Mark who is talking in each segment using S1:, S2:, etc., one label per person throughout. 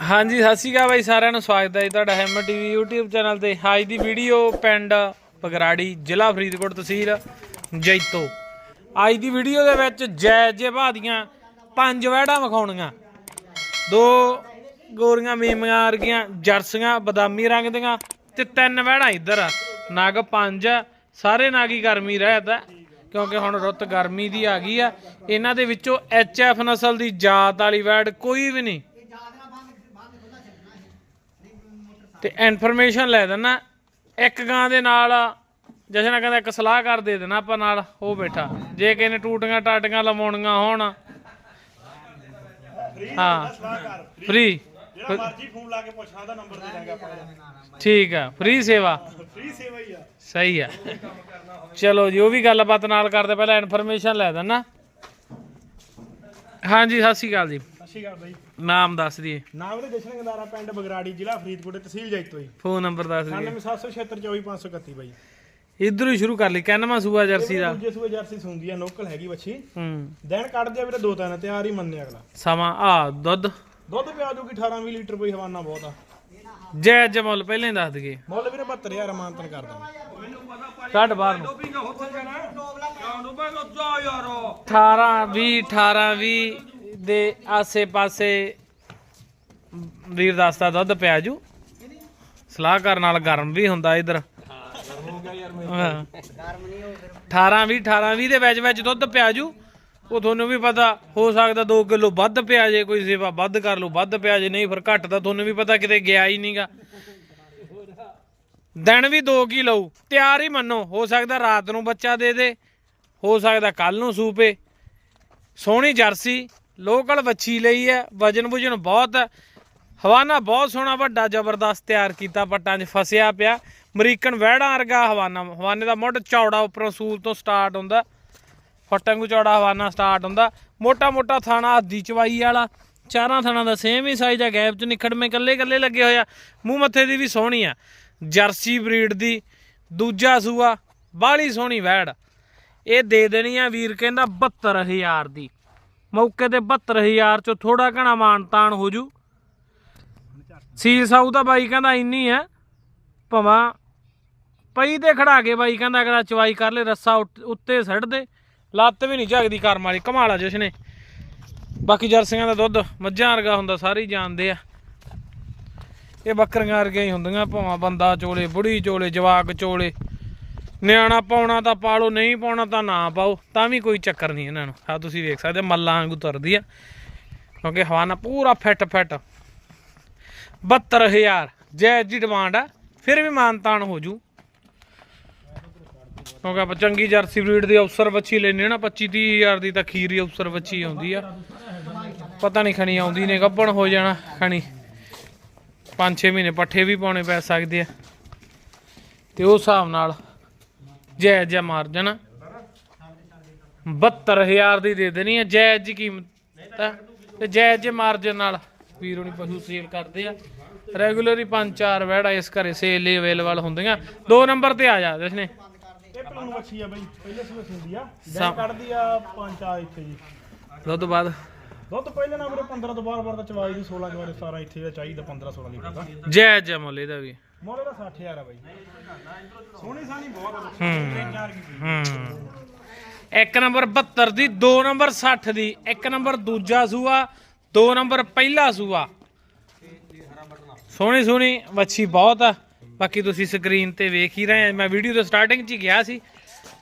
S1: ਹਾਂਜੀ, ਸਤਿ ਸ਼੍ਰੀ ਅਕਾਲ ਬਾਈ, ਸਾਰਿਆਂ ਨੂੰ ਸਵਾਗਤ ਹੈ ਜੀ ਤੁਹਾਡਾ ਹੈਮਰ ਟੀਵੀ YouTube ਚੈਨਲ ਤੇ। ਅੱਜ ਦੀ ਵੀਡੀਓ ਪਿੰਡ ਪਗਰਾੜੀ ਜ਼ਿਲ੍ਹਾ ਫਰੀਦਕੋਟ ਤਹਿਸੀਲ ਜੈਤੋ। ਅੱਜ ਦੀ ਵੀਡੀਓ ਦੇ ਵਿੱਚ ਜੈ ਜੈ ਦੀਆਂ ਪੰਜ ਵਹਿੜਾਂ ਵਿਖਾਉਣੀਆਂ। ਦੋ ਗੋਰੀਆਂ, ਮੀਮੀਆਂ ਵਰਗੀਆਂ ਜਰਸੀਆਂ, ਬਦਾਮੀ ਰੰਗ ਦੀਆਂ ਤੇ ਤਿੰਨ ਵਹਿੜਾਂ ਇੱਧਰ ਆ। ਨਗ ਪੰਜ, ਸਾਰੇ ਨਗ ਹੀ ਗਰਮੀ ਰਹਿਤ ਹੈ। ਕਿਉਂਕਿ ਹੁਣ ਰੁੱਤ ਗਰਮੀ ਦੀ ਆ ਗਈ ਆ ਇਹਨਾਂ ਦੇ ਵਿੱਚੋਂ ਐਫ ਨਸਲ ਦੀ ਜਾਤ ਵਾਲੀ ਵੈੜ ਕੋਈ ਵੀ ਨਹੀਂ। ਤੇ ਇਨਫੋਰਮੇਸ਼ਨ ਲੈ ਦੇਣਾ ਇੱਕ ਗਾਂ ਦੇ ਨਾਲ ਜਸ਼ਨ ਕਹਿੰਦਾ ਇੱਕ ਸਲਾਹਕਾਰ ਦੇ ਦੇਣਾ ਆਪਾਂ ਨਾਲ ਉਹ ਬੈਠਾ। ਜੇ ਕਿਸੇ ਨੇ ਟੂਟੀਆਂ ਟਾਟੀਆਂ ਲਵਾਉਣੀਆਂ ਹੋਣ। ਹਾਂ ਫ੍ਰੀ
S2: ਜਿਹੜਾ ਮਰਜ਼ੀ ਫੋਨ ਲਾ ਕੇ ਪੁੱਛਾਂ ਦਾ ਨੰਬਰ ਦੇ ਦਾਂਗੇ ਆਪਾਂ।
S1: ਠੀਕ ਆ ਫ੍ਰੀ ਸੇਵਾ।
S2: ਫ੍ਰੀ ਸੇਵਾ ਹੀ ਆ।
S1: ਸਹੀ ਆ। ਚਲੋ ਜੀ ਉਹ ਵੀ ਗੱਲਬਾਤ ਨਾਲ ਕਰਦੇ ਪਹਿਲਾਂ ਇਨਫੋਰਮੇਸ਼ਨ ਲੈ ਦੇਣਾ ਹਾਂਜੀ ਸਤਿ ਸ਼੍ਰੀ ਅਕਾਲ ਜੀ।
S2: ਸਤਿ ਸ਼੍ਰੀ ਅਕਾਲ ਬਾਈ।
S1: ਨਾਮ ਦੱਸ ਦਈਏ।
S2: ਨਾਮ ਉਹਦੇ ਜਸ਼ਨ ਗੰਦਾਰਾ ਪਿੰਡ ਬਗਰਾੜੀ ਜ਼ਿਲ੍ਹਾ ਫਰੀਦਕੋਟ ਤਹਿਸੀਲ ਜੈਤੋ ਜੀ
S1: ਫੋਨ ਨੰਬਰ ਦੱਸ ਦਈਏ।
S2: 9776244531 ਬਾਈ।
S1: ਇਧਰੋਂ ਹੀ ਸ਼ੁਰੂ ਕਰ ਲਈ ਕਹਿਣਾ ਸੂਆ ਜਰਸੀ ਦਾ?
S2: ਦੂਜੇ ਸੂਏ ਜਰਸੀ ਸੁੰਦੀ ਆ ਲੋਕਲ ਹੈਗੀ ਵੱਛੀ।
S1: ਹੂੰ।
S2: ਦਿਨ ਕੱਢਦੇ ਆ ਵੀਰੇ ਦੋ ਤਿੰਨ ਤਿਆਰ ਹੀ ਮੰਨੇ ਅਗਲਾ।
S1: ਸਮਾਂ ਆ ਦੁੱਧ?
S2: ਦੁੱਧ ਪਿਆ ਜੂਗੀ 18 20 ਲੀਟਰ ਬਈ ਹਵਾਨਾ ਬਹੁਤ ਆ।
S1: ਜੈ ਜਮਲ ਪਹਿਲਾਂ ਹੀ ਦੱਸ ਦਈਏ।
S2: ਮੁੱਲ ਵੀਰੇ 72000 ਮਾਨਤਨ ਕਰ ਦਾਂਗੇ
S1: ਕੱਢ ਬਾਹਰ ਨੂੰ। 18 20 18 20 ਦੇ ਆਸੇ-ਪਾਸੇ ਵੀਰ ਦੱਸਦਾ ਦੁੱਧ ਪਿਆ ਜੂ। ਸਲਾਹ ਕਰਨ ਨਾਲ ਗਰਮ ਵੀ ਹੁੰਦਾ ਇਧਰ। 18 20 18 20 ਦੇ ਵਿੱਚ ਵਿੱਚ ਦੁੱਧ ਪਿਆ ਜੂ। ਉਹ ਤੁਹਾਨੂੰ ਵੀ ਪਤਾ ਹੋ ਸਕਦਾ 2 ਕਿਲੋ ਵੱਧ ਪਿਆ ਜੇ ਕੋਈ ਸੇਵਾ ਵੱਧ ਕਰ ਲਓ ਵੱਧ ਪਿਆ ਜੇ ਨਹੀਂ ਫਿਰ ਘੱਟ ਤਾਂ ਤੁਹਾਨੂੰ ਵੀ ਪਤਾ ਕਿਤੇ ਗਿਆ ਹੀ ਨਹੀਂਗਾ ਦਿਨ ਵੀ 2 ਕੀ ਲਊ? ਤਿਆਰ ਹੀ ਮੰਨੋ, ਹੋ ਸਕਦਾ ਰਾਤ ਨੂੰ ਬੱਚਾ ਦੇ ਦੇ, ਹੋ ਸਕਦਾ ਕੱਲ ਨੂੰ ਸੂਪੇ। ਸੋਹਣੀ ਜਰਸੀ, ਲੋਕਲ ਵੱਛੀ ਲਈ ਹੈ, ਵਜਨ ਵੁਜਨ ਬਹੁਤ ਹੈ। ਹਵਾਨਾ ਬਹੁਤ ਸੋਹਣਾ, ਵੱਡਾ, ਜ਼ਬਰਦਸਤ ਤਿਆਰ ਕੀਤਾ, ਪੱਟਾਂ 'ਚ ਫਸਿਆ ਪਿਆ। ਅਮਰੀਕਨ ਵਹਿੜਾਂ ਵਰਗਾ ਹਵਾਨਾ, ਹਵਾਨੇ ਦਾ ਮੁੱਢ ਚੌੜਾ ਉੱਪਰੋਂ ਸੂਲ ਤੋਂ ਸਟਾਰਟ ਹੁੰਦਾ। ਫੱਟਾਂ ਚੌੜਾ ਹਵਾਨਾ ਸਟਾਰਟ ਹੁੰਦਾ। ਮੋਟਾ ਮੋਟਾ ਥਾਣਾ ਹੱਦੀ ਚਵਾਈ ਵਾਲਾ। ਚਾਰਾਂ ਥਾਣਾ ਦਾ ਸੇਮ ਹੀ ਸਾਈਜ਼ ਆ ਗੈਪ 'ਚ ਨਿਖੜਵੇਂ ਕੱਲੇ ਕੱਲੇ ਲੱਗੇ ਹੋਇਆ ਮੂੰਹ ਮੱਥੇ ਦੀ ਵੀ ਸੋਹਣੀ ਆ। ਜਰਸੀ ਬਰੀਡ ਦੀ, ਦੂਜਾ ਸੂਆ ਬਾਹਲੀ ਸੋਹਣੀ ਵੈੜ। ਇਹ ਦੇ ਦੇਣੀ ਆ ਵੀਰ ਕਹਿੰਦਾ 72000 ਦੀ। ਮੌਕੇ ਤੇ 72000 ਚੋਂ ਥੋੜਾ ਘਣਾ ਮਾਨ ਤਾਨ ਹੋ ਜੂ। ਸੀਲ ਸਾਊ ਤਾਂ ਬਾਈ ਕਹਿੰਦਾ ਇੰਨੀ ਹੈ ਭਵਾਂ ਪਈ ਤੇ ਖੜਾ ਕੇ ਬਾਈ ਕਹਿੰਦਾ ਅਗਲਾ ਚਵਾਈ ਕਰ ਲੈ, ਰੱਸਾ ਉੱਤ- ਉੱਤੇ ਸੜ ਦੇ। ਲੱਤ ਵੀ ਨਹੀਂ ਝਗਦੀ ਕਰਮ ਵਾਲੀ, ਕਮਾਲਾ ਜਸ਼ਨੇ ਬਾਕੀ ਜਰਸੀਆਂ ਦਾ ਦੁੱਧ ਮੱਝਾਂ ਵਰਗਾ ਹੁੰਦਾ, ਸਾਰੇ ਹੀ ਜਾਣਦੇ ਆ। ਇਹ ਬੱਕਰੀਆਂ ਵਰਗੀਆਂ ਹੀ ਹੁੰਦੀਆਂ, ਭਾਵਾਂ ਬੰਦਾ ਚੋਲੇ, ਬੁੜੀ ਚੋਲੇ, ਜਵਾਕ ਚੋਲੇ। ਨਿਆਣਾ ਪਾਉਣਾ ਤਾਂ ਪਾਲੋ, ਨਹੀਂ ਪਾਉਣਾ ਤਾਂ ਨਾ ਪਾਓ, ਤਾਂ ਵੀ ਕੋਈ ਚੱਕਰ ਨਹੀਂ ਇਹਨਾਂ ਨੂੰ। ਆ ਤੁਸੀਂ ਵੇਖ ਸਕਦੇ ਮੱਲਾਂ ਵਾਂਗੂ ਤੁਰਦੀ ਆ। ਕਿਉਂਕਿ ਹਵਾਨਾ ਪੂਰਾ ਫਿੱਟ ਫਿੱਟ। 72000 ਜੈ ਜੀ ਡਿਮਾਂਡ ਆ, ਫਿਰ ਵੀ ਮਾਨਤਾਨ ਹੋ ਜੂ। ਕਿਉਂਕਿ ਆਪਾਂ ਚੰਗੀ ਜਰਸੀ ਬਰੀਡ ਦੀ ਅਫਸਰ ਬੱਚੀ ਲੈਣੇ ਨਾ 25 30000 ਦੀ ਤਾਂ ਖੀਰੀ ਅਫਸਰ ਵੱਛੀ ਆਉਂਦੀ ਆ। ਪਤਾ ਨਹੀਂ ਖਣੀ ਆਉਂਦੀ ਨੇ ਗੱਭਣ ਹੋ ਜਾਣਾ ਖਣੀ। 5-6 ਮਹੀਨੇ ਪੱਠੇ ਵੀ ਪਾਉਣੇ ਪੈ ਸਕਦੇ ਆ। ਤੇ ਉਸ ਹਿਸਾਬ ਨਾਲ ਜਾਇਜ਼ ਜਿਹਾ ਮਾਰਜਨ 72000 ਦੀ ਦੇ ਦੇਣੀ ਹੈ ਜਾਇਜ਼ ਜੀ ਕੀਮਤ ਤੇ ਜਾਇਜ਼ ਜੇ ਮਾਰਜਨ ਨਾਲ ਵੀਰ ਹੁਣੀ ਪਸ਼ੂ ਸੇਲ ਕਰਦੇ ਆ। ਰੈਗੂਲਰੀ ਪੰਜ ਚਾਰ ਵਹਿੜਾ ਇਸ ਘਰੇ ਸੇਲ ਲਈ ਅਵੇਲੇਬਲ ਹੁੰਦੀਆਂ। ਦੋ ਨੰਬਰ ਤੇ ਆ ਜਾ ਜਸਨੇ
S2: ਇਹ ਪਲੂਣ ਵੱਛੀ ਆ ਬਾਈ ਪਹਿਲੇ ਸੂਏ ਸੁੰਦੀ ਆ। ਦਿਨ ਕੱਢਦੀ ਆ ਪੰਜ ਆ ਇੱਥੇ ਜੀ।
S1: ਦੁੱਧ ਬਾਅਦ
S2: ਦੁੱਧ ਪਹਿਲੇ ਨਾ ਵੀਰੇ 15 ਤੋਂ ਬਾਅਦ ਬਾਅਦ ਤਾਂ ਚਵਾਈ ਦੀ 16 ਜਵਾਰੇ 17 ਇੱਥੇ ਦਾ ਚਾਹੀਦਾ 15 16 ਲੀਟਰ ਦਾ
S1: ਜਾਇਜ਼ ਜਿਹਾ ਮੁੱਲ ਇਹਦਾ ਵੀ।
S2: ਮੁੱਲ ਦਾ 60000 ਆ ਬਾਈ। ਸੋਹਣੀ ਸਾਨੀ ਬਹੁਤ ਆ
S1: ਹੂੰ
S2: ਯਾਰ ਕੀ
S1: ਹੂੰ। ਇੱਕ ਨੰਬਰ 72 ਦੀ ਦੋ ਨੰਬਰ 60 ਦੀ ਇੱਕ ਨੰਬਰ ਦੂਜਾ ਸੂਆ ਦੋ ਨੰਬਰ ਪਹਿਲਾ ਸੂਆ। ਸੋਹਣੀ ਸੋਹਣੀ ਵੱਛੀ ਬਹੁਤ ਆ। ਬਾਕੀ ਤੁਸੀਂ ਸਕਰੀਨ ਤੇ ਵੇਖ ਹੀ ਰਹੇ ਆ। ਮੈਂ ਵੀਡੀਓ ਦੇ ਸਟਾਰਟਿੰਗ 'ਚ ਹੀ ਗਿਆ ਸੀ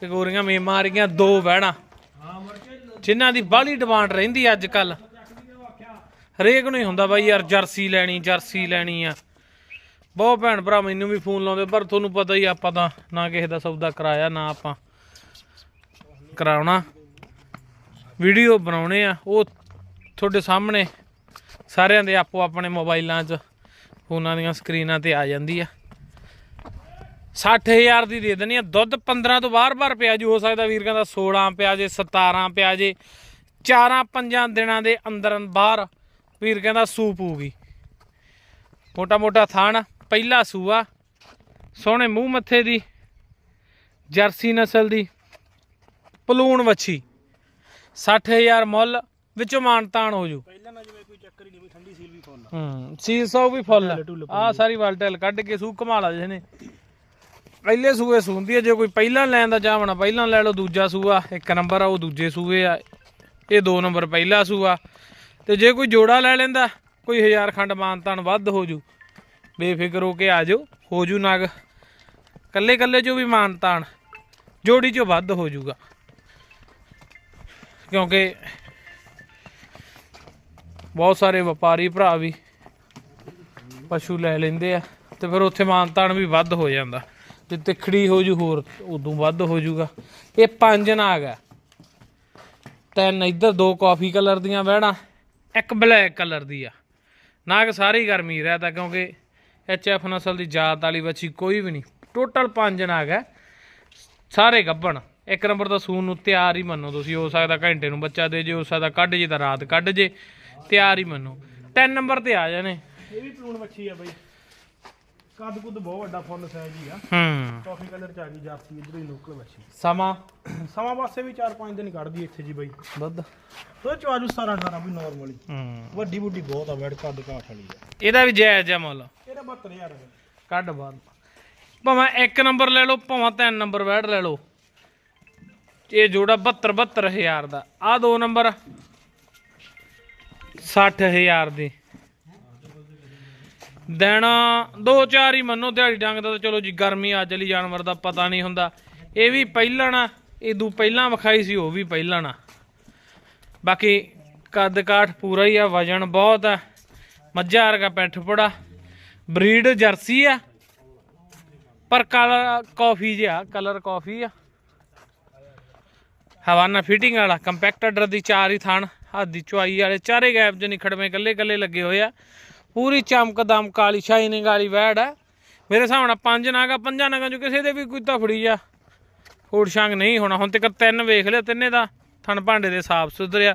S1: ਕਿ ਗੋਰੀਆਂ ਮੇਮਾਂ ਆ ਰਹੀਆਂ ਦੋ ਵਹਿਣਾ। ਜਿਨ੍ਹਾਂ ਦੀ ਬਾਹਲੀ ਡਿਮਾਂਡ ਰਹਿੰਦੀ ਅੱਜ ਕੱਲ ਹਰੇਕ ਨੂੰ ਹੀ ਹੁੰਦਾ ਬਾਈ ਯਾਰ, ਜਰਸੀ ਲੈਣੀ ਜਰਸੀ ਲੈਣੀ ਆ। ਬਹੁਤ ਭੈਣ ਭਰਾ ਮੈਨੂੰ ਵੀ ਫੋਨ ਲਾਉਂਦੇ, ਪਰ ਤੁਹਾਨੂੰ ਪਤਾ ਹੀ ਆਪਾਂ ਤਾਂ ਨਾ ਕਿਸੇ ਦਾ ਸੌਦਾ ਕਰਾਇਆ, ਨਾ ਆਪਾਂ ਕਰਾਉਣਾ। ਵੀਡੀਓ ਬਣਾਉਣੇ ਆ, ਉਹ ਤੁਹਾਡੇ ਸਾਹਮਣੇ ਸਾਰਿਆਂ ਦੇ ਆਪੋ ਆਪਣੇ ਮੋਬਾਈਲਾਂ 'ਚ, ਫੋਨਾਂ ਦੀਆਂ ਸਕਰੀਨਾਂ ਤੇ ਆ ਜਾਂਦੀ ਆ। 60000 ਦੀ ਦੇ ਦੇਣੀ ਆ। ਦੁੱਧ 15 ਤੋਂ ਬਾਹਰ-ਬਾਹਰ ਪਿਆ ਜੀ ਹੋ ਸਕਦਾ ਵੀਰ ਕਹਿੰਦਾ 16 ਪਿਆ ਜੇ 17 ਪਿਆ ਜੇ। ਚਾਰਾਂ ਪੰਜਾਂ ਦਿਨਾਂ ਦੇ ਅੰਦਰ ਬਾਹਰ ਵੀਰ ਕਹਿੰਦਾ ਸੂਪ ਹੋਊਗੀ ਮੋਟਾ ਮੋਟਾ ਥਾਣ ਪਹਿਲਾ ਸੂਆ ਸੋਹਣੇ ਮੂੰਹ ਮੱਥੇ ਦੀ ਜਰਸੀ ਨਸਲ ਦੀ ਪਲੂਣ ਵੱਛੀ। 60000 ਮੁੱਲ ਵਿੱਚੋਂ ਮਾਨਤਾਨ ਹੋ ਜੂ।
S2: ਪਹਿਲਾਂ ਨਾ ਜਿਵੇਂ ਕੋਈ ਚੱਕਰ ਹੀ ਨਹੀਂ ਵੀ ਠੰਡੀ ਸੀਲ ਵੀ ਫੁੱਲ
S1: ਹੂੰ ਸੀਸੋ ਵੀ ਫੁੱਲ ਆ। ਸਾਰੀ ਵਲਟਲ ਕੱਢ ਕੇ ਸੂ ਕਮਾਲਾ ਜਿਸ ਨੇ ਪਹਿਲੇ ਸੂਏ ਸੂੰਦੀ ਹੈ ਜੇ ਕੋਈ ਪਹਿਲਾਂ ਲੈਣ ਦਾ ਚਾਹਵਣਾ ਪਹਿਲਾਂ ਲੈ ਲਓ ਦੂਜਾ ਸੂਆ, ਇੱਕ ਨੰਬਰ ਆ, ਉਹ ਦੂਜੇ ਸੂਏ ਆ। ਇਹ ਦੋ ਨੰਬਰ ਪਹਿਲਾ ਸੂਆ। ਤੇ ਜੇ ਕੋਈ ਜੋੜਾ ਲੈ ਲੈਂਦਾ, ਕੋਈ ਹਜ਼ਾਰ ਖੰਡ ਮਾਨਤਾਨ ਵੱਧ ਹੋ ਜੂ, ਬੇਫਿਕਰ ਹੋ ਕੇ ਆ ਜਾਓ, ਹੋ ਜੂ ਨਗ। ਕੱਲੇ ਕੱਲੇ ਚੋਂ ਵੀ ਮਾਨਤਾਨ ਜੋੜੀ ਚੋਂ ਵੱਧ ਹੋ ਜੂਗਾ। ਕਿਉਂਕਿ ਬਹੁਤ ਸਾਰੇ ਵਪਾਰੀ ਭਰਾ ਵੀ ਪਸ਼ੂ ਲੈ ਲੈਂਦੇ ਆ, ਤੇ ਫਿਰ ਉੱਥੇ ਮਾਨਤਾਨ ਵੀ ਵੱਧ ਹੋ ਜਾਂਦਾ। ਜੇ ਤਿਖੜੀ ਹੋ ਜੂ, ਹੋਰ ਉਦੋਂ ਵੱਧ ਹੋ ਜੂਗਾ। ਇਹ ਪੰਜ ਨਾਗ ਹੈ ਤਿੰਨ, ਇੱਧਰ ਦੋ ਕਾਫੀ ਕਲਰ ਦੀਆਂ ਵਹਿਣਾ, ਇੱਕ ਬਲੈਕ ਕਲਰ ਦੀ ਆ। ਨਾਗ ਸਾਰੀ ਗਰਮੀ ਰਹਤਾ ਕਿਉਂਕਿ ਐਚ ਐਫ ਨਸਲ ਦੀ ਜਾਤ ਵਾਲੀ ਬੱਚੀ ਕੋਈ ਵੀ ਨਹੀਂ। ਟੋਟਲ ਪੰਜ ਨਾਗ ਹੈ ਸਾਰੇ ਗੱਭਣ। ਇੱਕ ਨੰਬਰ ਦਾ ਸੂਨ ਨੂੰ ਤਿਆਰ ਹੀ ਮੰਨੋ ਤੁਸੀਂ। ਹੋ ਸਕਦਾ ਘੰਟੇ ਨੂੰ ਬੱਚਾ ਦੇ ਜੇ, ਹੋ ਸਕਦਾ ਕੱਢ ਜੇ ਤਾਂ ਰਾਤ ਕੱਢ ਜੇ। ਤਿਆਰ ਹੀ ਮੰਨੋ। ਤਿੰਨ ਨੰਬਰ ਤੇ ਆ ਜਾਣੇ।
S2: ਇਹ ਵੀ ਪਲੂਣ ਮੱਛੀ ਆ ਬਾਈ। ਕੱਦ ਕੁੱਦ ਬਹੁਤ ਵੱਡਾ ਫੁੱਲ ਸਾਈਜ਼ ਹੀ ਆ।
S1: ਹੂੰ।
S2: ਕਾਫੀ ਕਲਰ ਚ ਆ ਗਈ ਜਾਰਸੀ ਇਧਰ ਹੀ ਲੋਕਲ ਮੱਛੀ
S1: ਸਮਾਂ?
S2: ਸਮਾਂ ਪਾਸੇ ਵੀ 4-5 ਦਿਨ ਕੱਢਦੀ ਇੱਥੇ ਜੀ ਬਈ।
S1: ਦੁੱਧ
S2: ਉਹ ਚ ਆਜੂ 17 18 ਵੀ ਨਾਰਮਲੀ
S1: ਹੂੰ।
S2: ਵੱਡੀ ਬੁੱਢੀ ਬਹੁਤ ਆ ਵੈੜ ਕੱਦ ਕਾਠ ਵਾਲੀ ਆ।
S1: ਇਹਦਾ ਵੀ ਜਾਇਜ਼ ਆ ਮੁੱਲ।
S2: ਇਹਦਾ 72000 ਰੁਪਏ
S1: ਕੱਢ ਬਾਹਰ। ਭਾਵੇਂ ਇੱਕ ਨੰਬਰ ਲੈ ਲਓ ਭਾਵੇਂ ਤਿੰਨ ਨੰਬਰ ਬੈਠ ਲੈ ਲਓ। ਇਹ ਜੋੜਾ 72 72000 ਦਾ। ਆ ਦੋ ਨੰਬਰ 60000 ਦੇ। ਦੇਣਾ, ਦੋ ਚਾਰ ਹੀ ਮੰਨੋ ਦਿਹਾੜੀ ਡੰਗ ਦਾ ਤਾਂ ਚਲੋ ਜੀ, ਗਰਮੀ ਅੱਜ ਲਈ ਜਾਨਵਰ ਦਾ ਪਤਾ ਨਹੀਂ ਹੁੰਦਾ। ਇਹ ਵੀ ਪਹਿਲਾਂ ਨਾ ਇਦੋਂ ਪਹਿਲਾਂ ਵਿਖਾਈ ਸੀ, ਉਹ ਵੀ ਪਹਿਲਾਂ ਨਾ ਬਾਕੀ ਕੱਦ ਕਾਠ ਪੂਰਾ ਹੀ ਆ, ਵਜਨ ਬਹੁਤ ਆ। ਮੱਝਾਂ ਵਰਗਾ ਪੈਂਠ ਪੜਾ। ਬਰੀਡ ਜਰਸੀ ਆ। ਪਰ ਕਲਰ ਕਾਫੀ ਜਿਹਾ ਕਲਰ ਕਾਫੀ ਆ। ਹਵਾਨਾ ਫਿਟਿੰਗ ਵਾਲਾ ਕੰਪੈਕਟ ਆਰਡਰ ਦੀ ਚਾਰ ਹੀ ਥਣ, ਹੱਥ ਦੀ ਚੁਆਈ ਵਾਲੇ, ਚਾਰੇ ਗੈਪ ਚ ਨਹੀਂ ਖੜਵੇਂ ਕੱਲੇ ਕੱਲੇ ਲੱਗੇ ਹੋਏ ਆ। ਪੂਰੀ ਚਮਕ ਦਮਕ ਵਾਲੀ ਸ਼ਾਈਨਿੰਗ ਵਾਲੀ ਵੈੜ ਆ। ਮੇਰੇ ਹਿਸਾਬ ਨਾਲ ਪੰਜ ਨਾਗਾ ਪੰਜਾਂ ਨਾਗਾਂ ਚੋਂ ਕਿਸੇ ਦੇ ਵੀ ਕੋਈ ਤਾਂ ਫੜੀ ਆ। ਫੂਡ ਸ਼ਾਂਗ ਨਹੀਂ ਹੋਣਾ। ਹੁਣ ਤੱਕ ਤਿੰਨ ਵੇਖ ਲਿਆ ਤਿੰਨੇ ਦਾ ਥਣ ਭਾਂਡੇ ਦੇ ਸਾਫ਼ ਸੁਥਰੇ ਆ।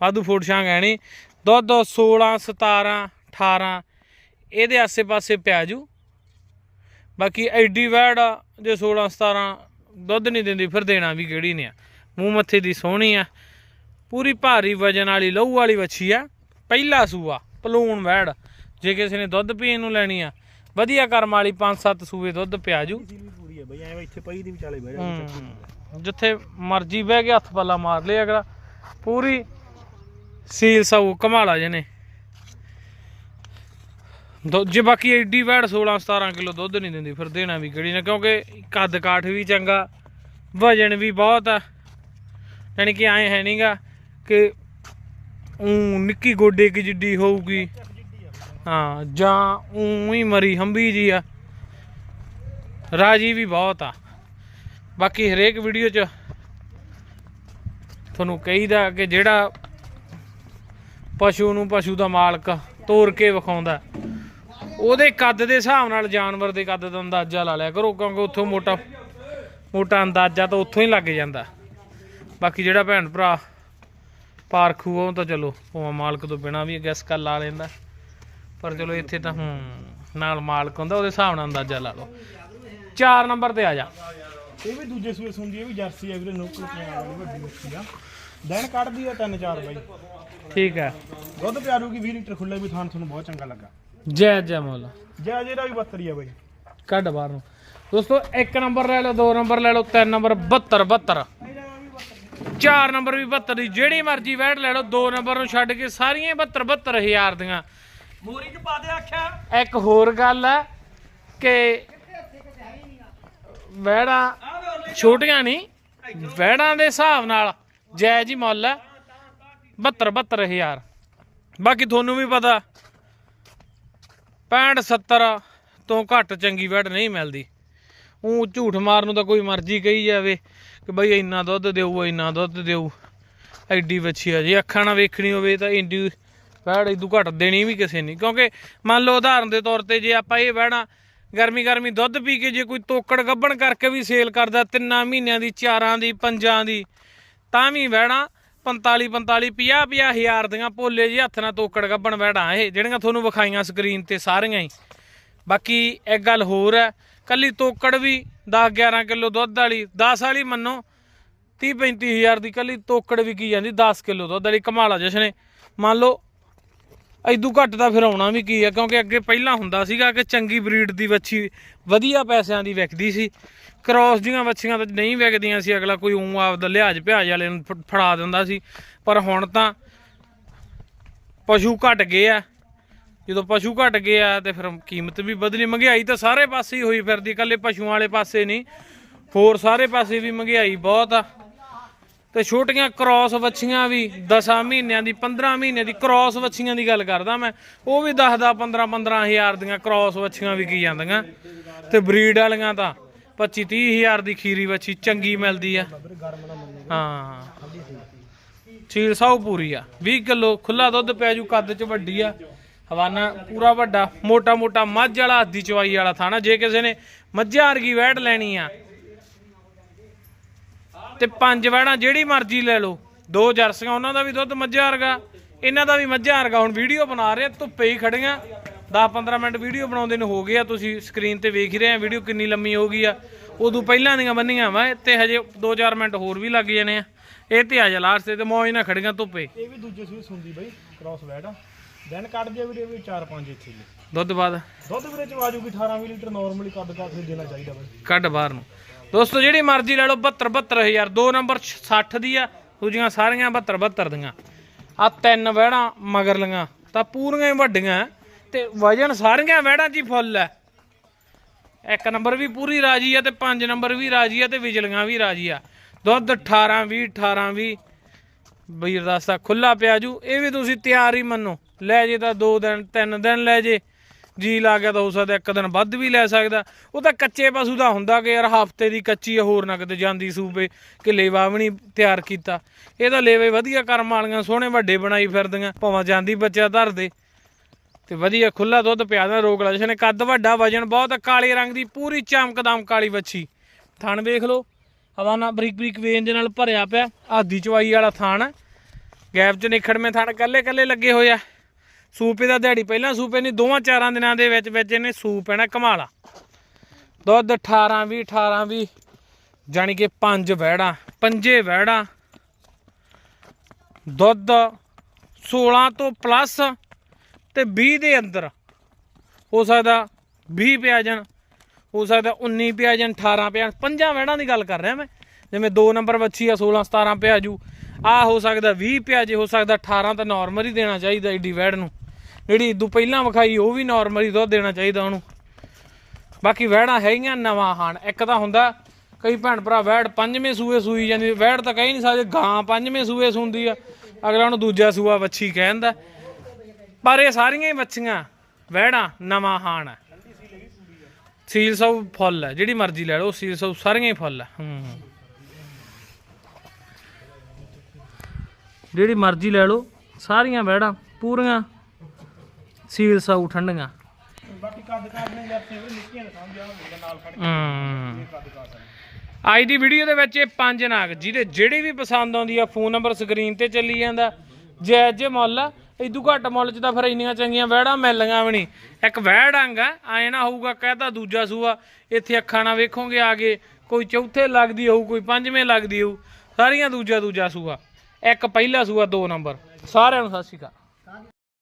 S1: ਵਾਧੂ ਫੂਡ ਸ਼ਾਂਗ ਹੈ ਨਹੀਂ। ਦੁੱਧ 16 17 18 ਇਹਦੇ ਆਸੇ-ਪਾਸੇ ਪਿਆ ਜੂ। ਬਾਕੀ ਐਡੀ ਵੈੜ ਆ, ਜੇ 16 17 ਦੁੱਧ ਨਹੀਂ ਦਿੰਦੀ ਫਿਰ ਦੇਣਾ ਵੀ ਕਿਹੜੀ ਨੇ ਆ। ਮੂੰਹ ਮੱਥੇ ਦੀ ਸੋਹਣੀ ਆ। ਪੂਰੀ ਭਾਰੀ ਵਜਨ ਵਾਲੀ ਲਹੂ ਵਾਲੀ ਵੱਛੀ ਆ। ਪਹਿਲਾ ਸੂਆ ਪਲੂਣ ਵੈੜ ਜੇ ਕਿਸੇ ਨੇ ਦੁੱਧ ਪੀਣ ਨੂੰ ਲੈਣੀ ਆ ਵਧੀਆ ਕਰਮ ਵਾਲੀ 5-7 ਸੂਏ ਦੁੱਧ ਪਿਆ ਜੂ
S2: ਸੀਲ ਵੀ ਪੂਰੀ ਆ ਬਈ ਐਵੇਂ ਇੱਥੇ ਪਈ ਦੀ ਵਿਚਾਲੇ ਬਹਿ ਜਾ
S1: ਹੂੰ। ਜਿੱਥੇ ਮਰਜ਼ੀ ਬਹਿ ਕੇ ਹੱਥ ਪੱਲਾ ਮਾਰ ਲਿਆ ਅਗਲਾ। ਪੂਰੀ ਸੀਲ ਸੌ ਕਮਾਲਾ ਜਨੇ ਜੇ ਬਾਕੀ ਐਡੀ ਵੈੜ 16 17 ਕਿਲੋ ਦੁੱਧ ਨਹੀਂ ਦਿੰਦੀ ਫਿਰ ਦੇਣਾ ਵੀ ਕਿਹੜੀ ਨਾ ਕਿਉਂਕਿ ਕੱਦ ਕਾਠ ਵੀ ਚੰਗਾ ਵਜਨ ਵੀ ਬਹੁਤ ਆ। ਯਾਨੀ ਕਿ ਐ ਹੈ ਨਹੀਂਗਾ ਕਿ ਉਹ ਨਿੱਕੀ ਗੋਡੇ ਕੀ ਜਿੱਡੀ ਹੋਊਗੀ। ਹਾਂ, ਜਾਂ ਊਂ ਹੀ ਮਰੀ, ਹੰਬੀ ਜੀ ਆ। ਰਾਜੀ ਵੀ ਬਹੁਤ ਆ। ਬਾਕੀ ਹਰੇਕ ਵੀਡੀਓ 'ਚ ਤੁਹਾਨੂੰ ਕਹੀਦਾ ਕਿ ਜਿਹੜਾ ਪਸ਼ੂ ਨੂੰ ਪਸ਼ੂ ਦਾ ਮਾਲਕ ਤੋਰ ਕੇ ਵਿਖਾਉਂਦਾ, ਉਹਦੇ ਕੱਦ ਦੇ ਹਿਸਾਬ ਨਾਲ ਜਾਨਵਰ ਦੇ ਕੱਦ ਦਾ ਅੰਦਾਜ਼ਾ ਲਾ ਲਿਆ ਕਰੋ, ਕਿਉਂਕਿ ਉੱਥੋਂ ਮੋਟਾ ਮੋਟਾ ਅੰਦਾਜ਼ਾ ਤਾਂ ਉੱਥੋਂ ਹੀ ਲੱਗ ਜਾਂਦਾ। ਬਾਕੀ ਜਿਹੜਾ ਭੈਣ ਭਰਾ ਪਾਰਖੂ ਆ, ਉਹ ਤਾਂ ਚਲੋ ਭਾਵੇਂ ਮਾਲਕ ਤੋਂ ਬਿਨਾ ਵੀ ਗੈਸ ਕਰ ਲਾ ਲੈਂਦਾ। ਪਰ ਚਲੋ ਇੱਥੇ ਤਾਂ ਹੂੰ ਨਾਲ ਮਾਲਕ ਹੁੰਦਾ ਉਹਦੇ ਹਿਸਾਬ ਨਾਲ ਅੰਦਾਜ਼ਾ ਲਾ ਲਓ। 4 ਨੰਬਰ ਤੇ ਆ ਜਾ।
S2: ਇਹ ਵੀ ਦੂਜੇ ਸੂਏ ਸੁੰਦੀ ਇਹ ਵੀ ਜਰਸੀ ਆ ਵੀਰੇ ਨੋਕਲ ਪੰਜਾਬ ਵਾਲੀ ਵੱਡੀ ਮੱਛੀ ਆ। ਦਿਨ ਕੱਢਦੀ ਆ ਤਿੰਨ ਚਾਰ ਬਾਈ।
S1: ਠੀਕ ਹੈ
S2: ਦੁੱਧ ਪਿਆਰੂਗੀ 20 ਲੀਟਰ ਖੁੱਲੇ ਵੀ ਥਾਨ ਤੁਹਾਨੂੰ ਬਹੁਤ ਚੰਗਾ ਲੱਗਾ।
S1: ਜੈ ਜੈ ਮੌਲਾ।
S2: ਜੈ ਜਿਹੜਾ ਵੀ 72 ਆ ਬਾਈ।
S1: ਕੱਢ ਬਾਹਰ ਨੂੰ। ਦੋਸਤੋ ਇੱਕ ਨੰਬਰ ਲੈ ਲਓ ਦੋ ਨੰਬਰ ਲੈ ਲਓ ਤਿੰਨ ਨੰਬਰ 72 72 ਚਾਰ ਨੰਬਰ ਵੀ 72 ਦੀ ਜਿਹੜੀ ਮਰਜ਼ੀ ਵੈਟ ਲੈ ਲਓ ਦੋ ਨੰਬਰ ਨੂੰ ਛੱਡ ਕੇ ਸਾਰੀਆਂ 72 72 ਹਜ਼ਾਰ ਦੀਆਂ।
S2: ਮੋਰੀ ਚ ਪਾ ਦੇ ਆਖਿਆ।
S1: ਇੱਕ ਹੋਰ ਗੱਲ ਹੈ ਕਿ ਵੈੜਾਂ ਛੋਟੀਆਂ ਨਹੀਂ ਵੈੜਾਂ ਦੇ ਹਿਸਾਬ ਨਾਲ ਜਾਇਜ਼ ਹੀ ਮੁੱਲ ਹੈ 72 72 ਬਾਕੀ ਤੁਹਾਨੂੰ ਵੀ ਪਤਾ 65 70 ਤੋਂ ਘੱਟ ਚੰਗੀ ਵੈੜ ਨਹੀਂ ਮਿਲਦੀ। ਉਹ ਝੂਠ ਮਾਰਨ ਨੂੰ ਤਾਂ ਕੋਈ ਮਰਜ਼ੀ ਕਹੀ ਜਾਵੇ ਕਿ ਬਈ ਇੰਨਾ ਦੁੱਧ ਦੇਊ ਇੰਨਾ ਦੁੱਧ ਦੇਊ ਐਡੀ ਵੱਛੀ ਆ, ਜੇ ਅੱਖਾਂ ਨਾਲ ਵੇਖਣੀ ਹੋਵੇ ਤਾਂ ਇੰਡੀ ਵੈੜ ਇਦੂ ਘੱਟ ਦੇਣੀ ਵੀ ਕਿਸੇ ਨਹੀਂ ਕਿਉਂਕਿ ਮੰਨ ਲਓ ਉਦਾਹਰਨ ਦੇ ਤੌਰ ਤੇ ਜੇ ਆਪਾਂ ਇਹ ਵੈੜਾਂ ਗਰਮੀ ਗਰਮੀ ਦੁੱਧ ਪੀ ਕੇ ਜੇ ਕੋਈ ਤੋਕੜ ਗੱਬਣ ਕਰਕੇ ਵੀ ਸੇਲ ਕਰਦਾ ਤਿੰਨਾਂ ਮਹੀਨਿਆਂ ਦੀ, ਚਾਰਾਂ ਦੀ, ਪੰਜਾਂ ਦੀ, ਤਾਂ ਵੀ ਵੈੜਾਂ 45 45 50 50 ਹਜ਼ਾਰ ਦੀਆਂ ਭੋਲੇ ਜੀ ਹੱਥ ਨਾਲ ਤੋਕੜ ਗੱਬਣ ਵੈੜਾਂ ਇਹ, ਜਿਹੜੀਆਂ ਤੁਹਾਨੂੰ ਵਿਖਾਈਆਂ ਸਕਰੀਨ ਤੇ ਸਾਰੀਆਂ ਹੀ। ਬਾਕੀ ਇੱਕ ਗੱਲ ਹੋਰ ਹੈ, ਕੱਲੀ ਤੋਕੜ ਵੀ 10 11 ਕਿਲੋ ਦੁੱਧ ਵਾਲੀ 10 ਵਾਲੀ ਮੰਨੋ 30 35000 ਦੀ ਕੱਲੀ ਤੋਕੜ ਵੀ ਕੀ ਜਾਂਦੀ 10 ਕਿਲੋ ਦੁੱਧ ਵਾਲੀ ਕਮਾਲਾ ਜਸ਼ਨੇ ਮੰਨ ਲਓ ਐਦੂ ਘੱਟ ਤਾਂ ਫਿਰ ਆਉਣਾ ਵੀ ਕੀ ਆ, ਕਿਉਂਕਿ ਅੱਗੇ ਪਹਿਲਾਂ ਹੁੰਦਾ ਸੀਗਾ ਕਿ ਚੰਗੀ ਬਰੀਡ ਦੀ ਵੱਛੀ ਵਧੀਆ ਪੈਸਿਆਂ ਦੀ ਵਿਕਦੀ ਸੀ। ਕ੍ਰਾਸ ਦੀਆਂ ਵੱਛੀਆਂ ਤਾਂ ਨਹੀਂ ਵਿਕਦੀਆਂ ਸੀ, ਅਗਲਾ ਕੋਈ ਉਂ ਆਪਦਾ ਲਿਹਾਜ਼ ਭਿਆਜ ਵਾਲੇ ਨੂੰ ਫ- ਫੜਾ ਦਿੰਦਾ ਸੀ। ਪਰ ਹੁਣ ਤਾਂ ਪਸ਼ੂ ਘਟ ਗਏ ਆ। ਜਦੋਂ ਪਸ਼ੂ ਘਟ ਗਏ ਆ ਤੇ ਫਿਰ ਕੀਮਤ ਵੀ ਬਦਲੀ, ਮਹਿੰਗਾਈ ਤਾਂ ਸਾਰੇ ਪਾਸੇ ਹੀ ਹੋਈ ਫਿਰਦੀ, ਇਕੱਲੇ ਪਸ਼ੂਆਂ ਵਾਲੇ ਪਾਸੇ ਨਹੀਂ। ਹੋਰ ਸਾਰੇ ਪਾਸੇ ਵੀ ਮਹਿੰਗਾਈ ਬਹੁਤ ਆ। ਤੇ ਛੋਟੀਆਂ ਕ੍ਰਾਸ ਵੱਛੀਆਂ ਵੀ 10 ਮਹੀਨਿਆਂ ਦੀ 15 ਮਹੀਨਿਆਂ ਦੀ ਕ੍ਰਾਸ ਵੱਛੀਆਂ ਦੀ ਗੱਲ ਕਰਦਾ ਮੈਂ, ਉਹ ਵੀ 10 10 15 15 ਹਜ਼ਾਰ ਦੀਆਂ ਕ੍ਰਾਸ ਵੱਛੀਆਂ ਵਿਕੀ ਜਾਂਦੀਆਂ। ਤੇ ਬਰੀਡ ਵਾਲੀਆਂ ਤਾਂ 25 30 ਹਜ਼ਾਰ ਦੀ ਖੀਰੀ ਵੱਛੀ ਚੰਗੀ ਮਿਲਦੀ ਆ। ਹਾਂ। ਚੀਲ ਸਾਉ ਪੂਰੀ ਆ 20 ਕਿਲੋ ਖੁੱਲਾ ਦੁੱਧ ਪਿਆ ਜੂ, ਕੱਦ ਚ ਵੱਡੀ ਆ। ਹਵਾਨਾ ਪੂਰਾ ਵੱਡਾ, ਮੋਟਾ ਮੋਟਾ ਮੱਝ ਵਾਲਾ ਹੱਦੀ ਚਵਾਈ ਵਾਲਾ ਥਾਣਾ, ਜੇ ਕਿਸੇ ਨੇ ਮੱਝਾਂ ਵਰਗੀ ਵੈੜ ਲੈਣੀ ਆ ਤੇ ਪੰਜ ਵੈੜਾਂ ਜਿਹੜੀ ਮਰਜ਼ੀ ਲੈ ਲਓ। ਦੋ ਜਰਸੀਆਂ ਉਹਨਾਂ ਦਾ ਵੀ ਦੁੱਧ ਮੱਝਾਂ ਵਰਗਾ ਇਹਨਾਂ ਦਾ ਵੀ ਮੱਝਾਂ ਵਰਗਾ। ਹੁਣ ਵੀਡੀਓ ਬਣਾ ਰਹੇ ਧੁੱਪੇ ਹੀ ਖੜੀਆਂ। 10-15 ਮਿੰਟ ਵੀਡੀਓ ਬਣਾਉਂਦੇ ਨੂੰ ਹੋ ਗਏ ਆ ਤੁਸੀਂ ਸਕਰੀਨ ਤੇ ਵੇਖ ਹੀ ਰਹੇ ਆ ਵੀਡੀਓ ਕਿੰਨੀ ਲੰਮੀ ਹੋ ਗਈ ਆ। ਉਦੋਂ ਪਹਿਲਾਂ ਦੀਆਂ ਬੰਨੀਆਂ ਵਾ ਤੇ ਹਜੇ 2-4 ਮਿੰਟ ਹੋਰ ਵੀ ਲੱਗ ਜਾਣੇ ਆ। ਇਹ ਤੇ ਆ ਜਾ ਲਾਸਟ ਤੇ ਮੌਜ ਨਾਲ ਖੜੀਆਂ ਧੁੱਪੇ।
S2: ਇਹ ਵੀ ਦੂਜੇ ਸੂਏ ਸੁੰਦੀ ਬਈ ਕ੍ਰਾਸ ਵੈਡ ਆ। ਦਿਨ ਕੱਢਦੀ ਆ ਵੀਰੇ ਵੀ 4-5 ਇੱਥੇ
S1: ਦੁੱਧ ਬਾਅਦ।
S2: ਦੁੱਧ ਵੀਰੇ ਚ ਆਜੂਗੀ 18 20 ਲੀਟਰ ਨਾਰਮਲੀ ਕੱਦ ਕੱਦ ਦੇਣਾ ਚਾਹੀਦਾ ਬਈ।
S1: ਕੱਢ ਬਾਹਰ ਨੂੰ। ਦੋਸਤੋ, ਜਿਹੜੀ ਮਰਜ਼ੀ ਲੈ ਲਓ 72 72000 ਦੋ ਨੰਬਰ 60 ਦੀ ਆ ਦੂਜੀਆਂ ਸਾਰੀਆਂ 72 72 ਦੀਆਂ। ਆ ਤਿੰਨ ਵਹਿੜਾਂ ਮਗਰ ਲੀਆਂ, ਤਾਂ ਪੂਰੀਆਂ ਹੀ ਵੱਡੀਆਂ ਤੇ ਵਜਨ ਸਾਰੀਆਂ ਵਹਿੜਾਂ 'ਚ ਹੀ ਫੁੱਲ ਹੈ ਇੱਕ ਨੰਬਰ ਵੀ ਪੂਰੀ ਰਾਜੀ ਆ, ਤੇ ਪੰਜ ਨੰਬਰ ਵੀ ਰਾਜੀ ਆ, ਤੇ ਵਿਜਲੀਆਂ ਵੀ ਰਾਜੀ ਆ। ਦੁੱਧ 18 20 18 20 ਵੀਰ ਦੱਸਦਾ ਖੁੱਲਾ ਪਿਆ ਜੂ, ਇਹ ਵੀ ਤੁਸੀਂ ਤਿਆਰ ਹੀ ਮੰਨੋ। ਲੈ ਜੇ ਤਾਂ 2 ਦਿਨ 3 ਦਿਨ ਲੈ ਜੇ। ਜੀ ਲਾ ਗਿਆ ਤਾਂ ਹੋ ਸਕਦਾ ਇੱਕ ਦਿਨ ਵੱਧ ਵੀ ਲੈ ਸਕਦਾ। ਉਹ ਤਾਂ ਕੱਚੇ ਪਸ਼ੂ ਦਾ ਹੁੰਦਾ ਕਿ ਯਾਰ ਹਫ਼ਤੇ ਦੀ ਕੱਚੀ ਆ, ਹੋਰ ਨਾ ਕਿਤੇ ਜਾਂਦੀ ਸੂਬੇ ਕਿ ਲੇਵਾ ਵੀ ਨਹੀਂ ਤਿਆਰ ਕੀਤਾ। ਇਹ ਤਾਂ ਲੇਵੇ ਵਧੀਆ ਕਰਮ ਵਾਲੀਆਂ ਸੋਹਣੇ ਵੱਡੇ ਬਣਾਈ ਫਿਰਦੀਆਂ ਭਾਵੇਂ ਜਾਂਦੀ ਬੱਚਾ ਧਰਦੇ ਤੇ ਵਧੀਆ ਖੁੱਲਾ ਦੁੱਧ ਪਿਆ ਦਾ ਰੋਗ ਲਾ ਨੇ ਕੱਦ ਵੱਡਾ ਵਜਨ ਬਹੁਤ ਕਾਲੇ ਰੰਗ ਦੀ ਪੂਰੀ ਚਮਕਦਮ ਕਾਲੀ ਵੱਛੀ। ਥਣ ਵੇਖ ਲਓ ਹਵਾਨਾ ਬਰੀਕ ਬਰੀਕ ਵੇਨ ਦੇ ਨਾਲ ਭਰਿਆ ਪਿਆ ਆਦੀ ਚਵਾਈ ਵਾਲਾ ਥਣ। ਗੈਪ ਚ ਨਿਖੜਵੇਂ ਥਣ ਕੱਲੇ ਕੱਲੇ ਲੱਗੇ ਹੋਏ ਆ। ਸੂਪੇ ਦਾ ਦਿਹਾੜੀ ਪਹਿਲਾਂ ਸੂਪੇ ਨਹੀਂ, ਦੋਵਾਂ ਚਾਰਾਂ ਦਿਨਾਂ ਦੇ ਵਿੱਚ ਵਿੱਚ ਇਹਨੇ ਸੂਪ ਪੈਣਾ ਕਮਾਲਾ ਦੁੱਧ 18 20 18 20 ਜਾਣੀ ਕਿ ਪੰਜ ਵਹਿੜਾਂ, ਪੰਜੇ ਵਹਿੜਾਂ। ਦੁੱਧ 16 ਤੋਂ ਪਲੱਸ ਤੇ 20 ਦੇ ਅੰਦਰ। ਹੋ ਸਕਦਾ 20 ਪਿਆ ਜਾਣ, ਹੋ ਸਕਦਾ 19 ਪਿਆ ਜਾਣ 18 ਪਿਆ ਪੰਜਾਂ ਵਹਿੜਾਂ ਦੀ ਗੱਲ ਕਰ ਰਿਹਾ ਮੈਂ। ਜਿਵੇਂ 2 ਨੰਬਰ ਵੱਛੀ ਆ 16 17 ਪਿਆ ਜੂ। ਆ ਹੋ ਸਕਦਾ 20 ਪਿਆ ਜੇ, ਹੋ ਸਕਦਾ 18 ਤਾਂ ਨਾਰਮਲ ਹੀ ਦੇਣਾ ਚਾਹੀਦਾ ਏਡੀ ਵਹਿੜ ਨੂੰ। ਜਿਹੜੀ ਇਦੋਂ ਪਹਿਲਾਂ ਵਿਖਾਈ, ਉਹ ਵੀ ਨਾਰਮਲ ਦੁੱਧ ਦੇਣਾ ਚਾਹੀਦਾ ਉਹਨੂੰ। ਬਾਕੀ ਵਹਿੜਾਂ ਹੈਗੀਆਂ ਨਵਾਂ ਹਾਣ। ਇੱਕ ਤਾਂ ਹੁੰਦਾ, ਕਈ ਭੈਣ ਭਰਾ ਵਹਿੜ ਪੰਜਵੇਂ ਸੂਏ ਸੂਈ ਜਾਂਦੀ, ਵਹਿੜ ਤਾਂ ਕਹਿ ਨਹੀਂ ਸਕਦੇ, ਗਾਂ ਪੰਜਵੇਂ ਸੂਏ ਸੂੰਦੀ ਆ। ਅਗਲਾ ਉਹਨੂੰ ਦੂਜਾ ਸੂਆ ਵੱਛੀ ਕਹਿੰਦਾ। ਪਰ ਇਹ ਸਾਰੀਆਂ ਹੀ ਵੱਛੀਆਂ, ਵਹਿੜਾਂ ਨਵਾਂ ਹਾਣ। ਹੈ ਸੀਲ ਸਭ ਫੁੱਲ ਹੈ ਜਿਹੜੀ ਮਰਜ਼ੀ ਲੈ ਲਓ, ਸੀਲ ਸਭ ਸਾਰੀਆਂ ਹੀ ਫੁੱਲ ਹੈ ਹੂੰ। ਜਿਹੜੀ ਮਰਜ਼ੀ ਲੈ ਲਓ, ਸਾਰੀਆਂ ਵਹਿੜਾਂ ਪੂਰੀਆਂ ਸੀਲ ਸਭ ਠੰਡੀਆਂ।
S2: ਬਾਕੀ ਕੱਦ ਕੱਦ ਨੇ ਜਰਸੀ ਵੀਰੇ ਨਿੱਕੀਆਂ ਜਾ ਮੇਰੇ ਨਾਲ ਖੜ ਕੇ। ਕੱਦ ਕੱਦ
S1: ਅੱਜ ਦੀ ਵੀਡੀਓ ਦੇ ਵਿੱਚ ਇਹ ਪੰਜ ਨਾਗ ਜਿਹਦੇ ਜਿਹੜੀ ਵੀ ਪਸੰਦ ਆਉਂਦੀ ਆ ਫੋਨ ਨੰਬਰ ਸਕਰੀਨ ਤੇ ਚੱਲੀ ਜਾਂਦਾ। ਜੈ ਜੇ ਮੁੱਲ ਆ ਇਦੂ ਘੱਟ ਮੁੱਲ ਚ ਤਾਂ ਫਿਰ ਇੰਨੀਆਂ ਚੰਗੀਆਂ ਵਹਿੜਾਂ ਮਿਲਣੀਆਂ ਵੀ ਨਹੀਂ। ਇੱਕ ਵਹਿੜ ਆਂਗਾ ਐ ਨਾ ਹੋਊਗਾ ਕਹਤਾ ਦੂਜਾ ਸੂਆ ਇੱਥੇ ਅੱਖਾਂ ਨਾਲ ਵੇਖੋਗੇ ਆਗੇ ਕੋਈ ਚੌਥੇ ਲੱਗਦੀ ਹੋਊ ਕੋਈ ਪੰਜਵੇਂ ਲੱਗਦੀ ਹੋਊ ਸਾਰੀਆਂ ਦੂਜਾ ਦੂਜਾ ਸੂਆ। ਇੱਕ ਪਹਿਲਾ ਸੂਆ ਦੋ ਨੰਬਰ ਸਾਰਿਆਂ ਨੂੰ ਸਤਿ ਸ਼੍ਰੀ ਅਕਾਲ।